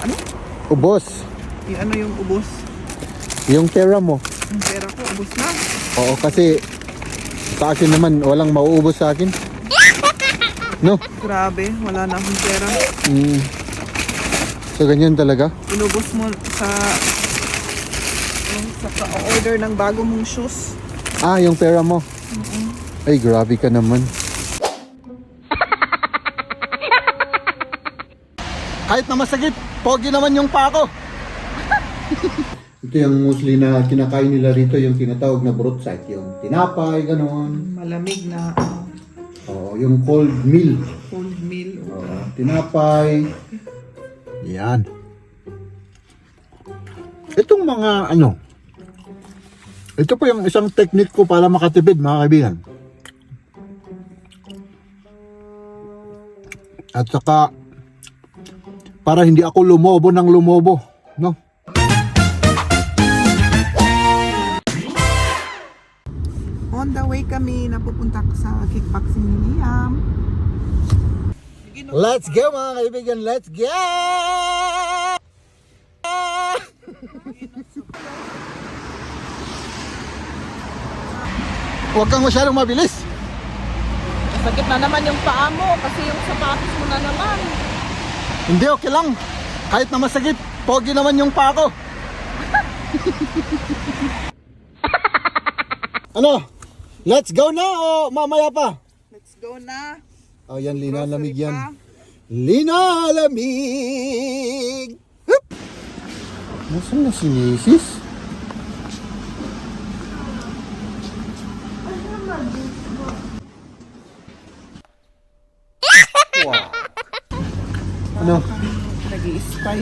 Ano? Ubos. Yung ano yung ubos? Yung pera mo. Yung pera ko, ubos na. Oo, kasi sa akin naman, walang mauubos sa akin. No? Grabe, wala na akong pera. Mm. So, ganyan talaga. Inubos mo sa sa order ng bago mong shoes. Ah, yung pera mo. Ay, grabe ka naman. Kahit na masakit, pogi naman yung pako. Ito yung mostly na kinakain nila rito, yung tinatawag na broadside. Yung tinapay, gano'n. Malamig na ano, Oo, yung cold meal. cold meal. Oo, tinapay. Yan. Itong mga ano, ito po yung isang technique ko para makatipid mga kaibigan. At saka, para hindi ako lumobo ng lumobo. No? On the way kami, napupunta sa kickboxing ni Liam. Let's go mga kaibigan, let's go! Huwag kang masyadong mabilis. Sakit na naman yung paa mo kasi yung sapatos mo na naman. Hindi, okay lang. Kahit na masakit, pogi naman yung pako. ano? Let's go na o mamaya pa? Let's go na. Oh, yan, lina lamig yan. pa. Lina lamig! Hup! Nasaan na si Mrs.? Wow. Ano? Nag-i-spy.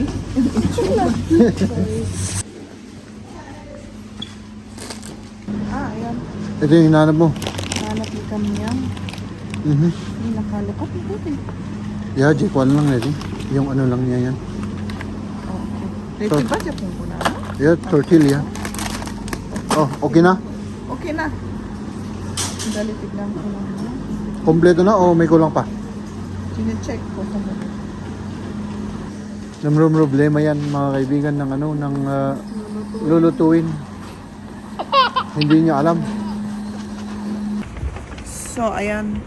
ah, ayan. Ito yung hinanap mo. Hanap ni kami yan. Mhm. Hindi nakalukot. Buti. Yeah, J1 lang ready. Yung ano lang niya yan. Okay. Ready ba siya kung? Yeah, tortilla. Oh, okay na? Okay na. Dali tignan ko lang. Kompleto na o may kulang pa? Sine-check ko kung Namrom problema yan mga kaibigan ng ano ng ah, lulutuin. Hindi niya alam. So, ayan.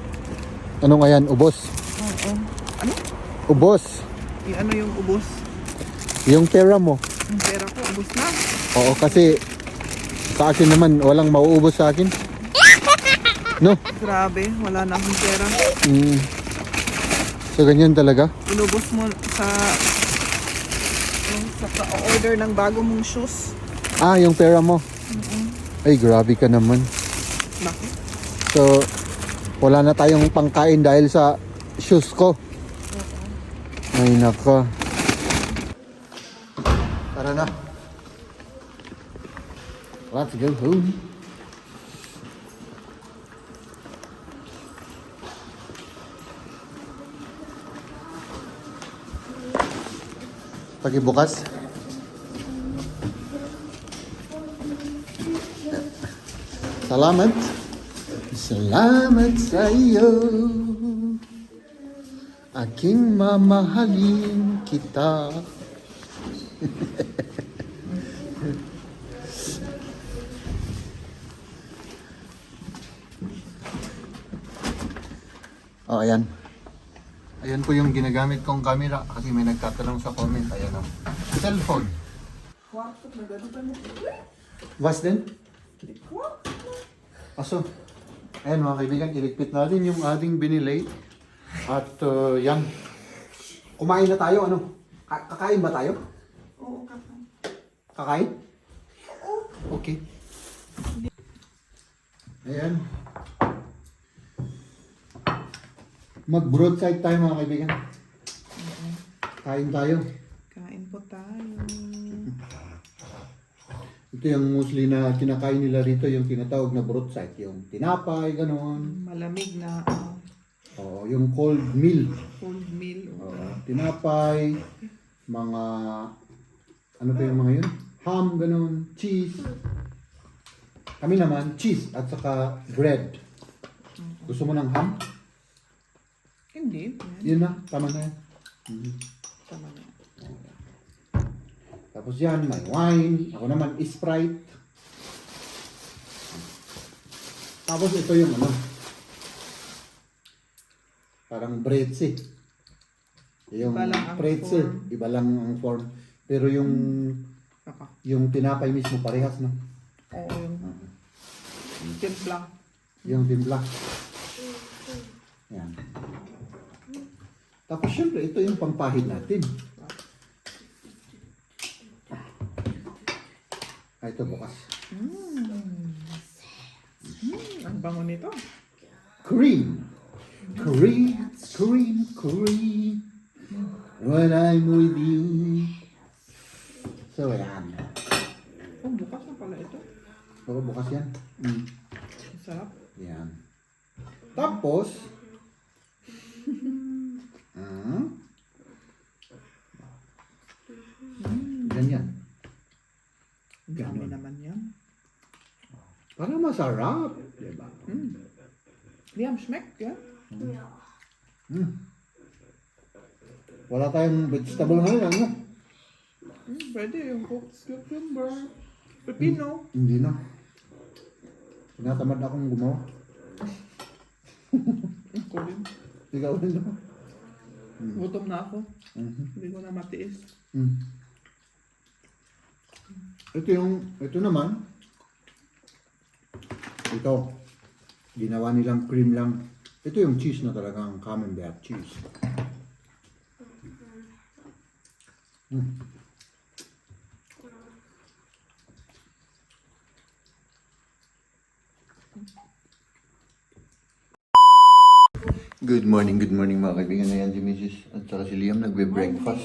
Ano nga yan? Ubos. Oo. Ano? Ubos. Yung ano yung ubos? Yung pera mo. Yung pera ko, ubos na. Oo, kasi sa akin naman walang mauubos sa akin. No? Grabe, wala na akong pera. Mm. So ganyan talaga. Inubos mo sa yung sa order ng bago mong shoes. Ah, yung pera mo. Ay, grabe ka naman. Bakit? So, wala na tayong pangkain dahil sa shoes ko. Ay, naka. Tara na. Let's go home. Pagibukas. Salamat. Salamat sa iyo. Aking mamahalin kita. oh, ayan. Ayan po yung ginagamit kong camera kasi may nagtatanong sa comment. Ayan o. Cellphone. Was din? Aso, ayan mga kaibigan, iligpit natin yung ating binili. At uh, yan, kumain na tayo, ano? Ka- kakain ba tayo? Oo, kaka. Kakain? Okay. Ayan. Mag-broadside tayo mga kaibigan. Kain tayo. Kain po tayo. Ito yung mostly na kinakain nila rito, yung tinatawag na broadside. Yung tinapay, gano'n. Malamig na Oo, yung cold meal. cold meal. Oo, tinapay, mga, ano pa yung mga yun? Ham, ganun, cheese. Kami naman, cheese at saka bread. Gusto mo ng ham? Hindi. Yan. Yun na, tama na yan. Mhm. Tama na. Tapos yan, may wine. Ako naman, Sprite. Tapos ito yung ano. Parang pretzel. Yung Iba lang ang pretzel. form. Iba lang ang form. Pero yung Kaka. yung tinapay mismo parehas no. Oo, yung timplang. Yung timpla. Yan. Tapos syempre, ito yung pampahid natin. Ah, ito bukas. Ang bango nito. Cream. Cream, cream, cream. When I'm with you. So, yan. Oh, bukas na pala ito. Oo, bukas yan. Mm. Sarap. Yan. Tapos, ah, ganyan. Ang dami Ganon. naman yan. Para masarap. Diba? Liam, schmeckt, ja? Mm. Wala tayong vegetable ngayon, ano? Hmm, pwede yung cooked cucumber. Pepino. Hindi na. Tinatamad akong gumawa. Ako din. Ikaw rin na. Gutom na ako. Mhm. Hindi ko na matiis. Mm. Ito yung, ito naman, ito, ginawa nilang cream lang. Ito yung cheese na talagang camembert cheese. Mm. Good morning, good morning mga kaibigan. Ayan si Mrs. at saka si Liam nagbe-breakfast.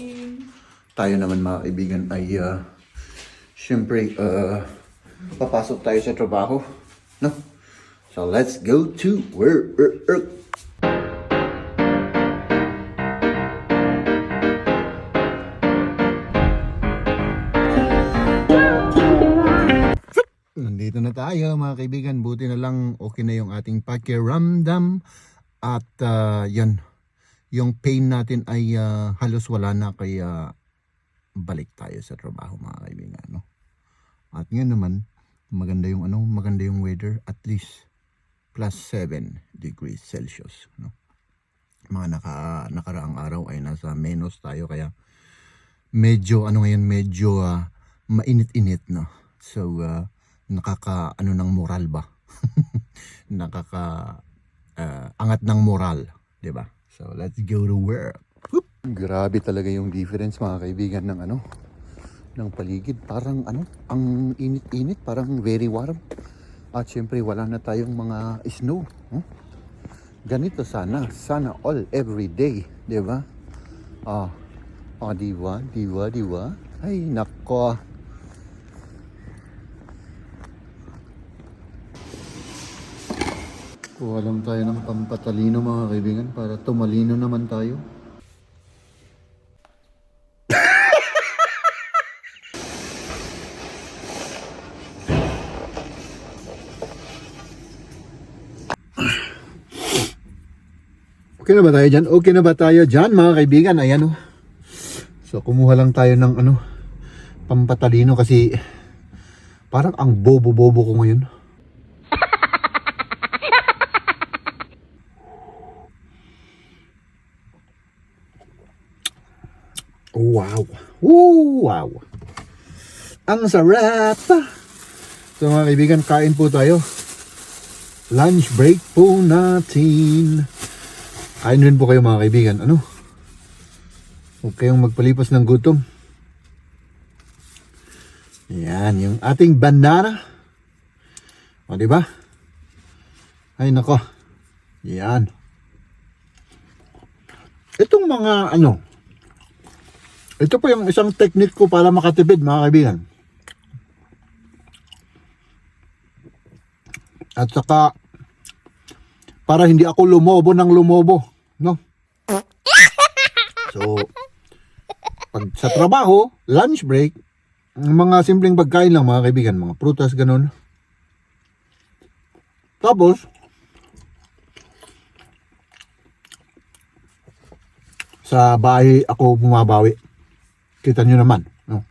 Tayo naman mga kaibigan ay uh, syempre uh, papasok tayo sa trabaho. No? So let's go to work. Nandito na tayo mga kaibigan. Buti na lang okay na yung ating pakiramdam. At uh, yan, yung pain natin ay ah, halos wala na kaya balik tayo sa trabaho mga kaibigan. No? At ngayon naman, maganda yung ano, maganda yung weather at least plus 7 degrees Celsius. No? Mga naka, nakaraang araw ay nasa menos tayo kaya medyo ano ngayon medyo ah, mainit-init no. So ah, nakaka ano ng moral ba? nakaka ah, angat ng moral, 'di ba? So let's go to work. Whoop! Grabe talaga yung difference mga kaibigan ng ano ng paligid. Parang ano, ang init-init, parang very warm. At syempre wala na tayong mga snow. huh? Ganito sana, sana all every day, 'di ba? Ah. Ah, di ba? Di ba? Di ba? Ay, nako. Kuha lang tayo ng pampatalino mga kaibigan para tumalino naman tayo. Okay na ba tayo dyan? Okay na ba tayo dyan mga kaibigan? Ayan o. So kumuha lang tayo ng ano, pampatalino kasi parang ang bobo-bobo ko ngayon. Wow. Woo, wow. Ang sarap. So mga kaibigan, kain po tayo. Lunch break po natin. Kain rin po kayo mga kaibigan. Ano? Huwag kayong magpalipas ng gutom. Yan, yung ating banana. O, di ba? Ay, nako. Yan. Itong mga, ano, ito po yung isang technique ko para makatipid, mga kaibigan. At saka, para hindi ako lumobo ng lumobo, no? So, pag sa trabaho, lunch break, mga simpleng pagkain lang mga kaibigan, mga prutas, ganun. Tapos, sa bahay ako bumabawi. Kita nyo naman. No?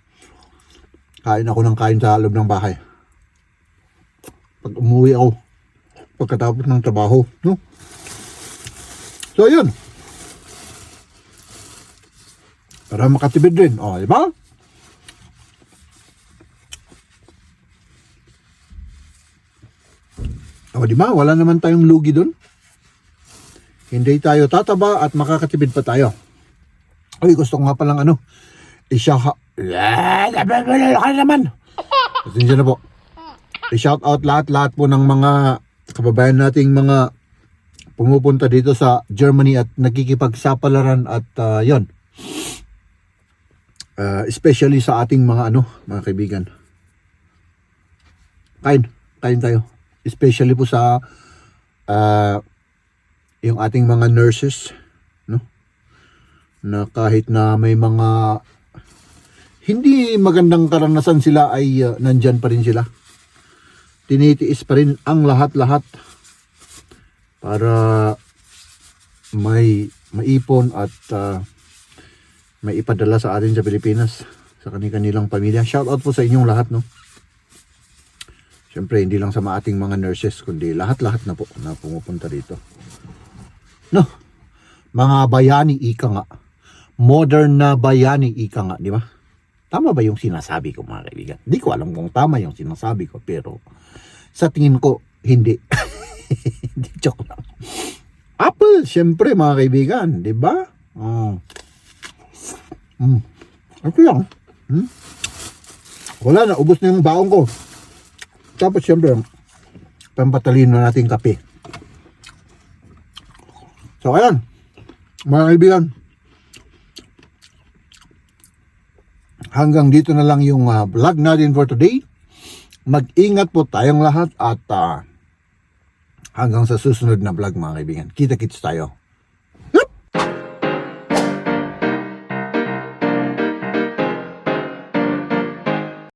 Kain ako ng kain sa loob ng bahay. Pag umuwi ako, pagkatapos ng trabaho, no? So, yun. Para makatipid rin. O, di ba? O, di ba? Wala naman tayong lugi doon. Hindi tayo tataba at makakatipid pa tayo. Uy, gusto ko nga palang ano. Out. Ka naman. Pasensya na po. I-shout out lahat-lahat po ng mga kababayan nating mga pumupunta dito sa Germany at nakikipagsapalaran at uh, yon. Uh, especially sa ating mga ano, mga kaibigan. Kain, kain tayo. Especially po sa uh, yung ating mga nurses, no? Na kahit na may mga hindi magandang karanasan sila ay uh, nandyan pa rin sila. Tinitiis pa rin ang lahat-lahat para may maipon at uh, may ipadala sa atin sa Pilipinas sa kanilang pamilya. Shout out po sa inyong lahat, no? Siyempre, hindi lang sa ating mga nurses, kundi lahat-lahat na po na pumupunta dito. No? Mga bayani, ika nga. Modern na bayani, ika nga, di ba? Tama ba yung sinasabi ko, mga kaibigan? Hindi ko alam kung tama yung sinasabi ko, pero sa tingin ko, hindi. Hindi, joke lang. Apple, syempre, mga kaibigan, di ba? Oh. Mm. Ito lang. Hmm? Wala na, ubos na yung baong ko. Tapos, syempre, pampatalino natin kape. So, ayan. Mga kaibigan, hanggang dito na lang yung ah, vlog natin for today. Mag-ingat po tayong lahat at ah, hanggang sa susunod na vlog mga kaibigan. Kita-kits tayo.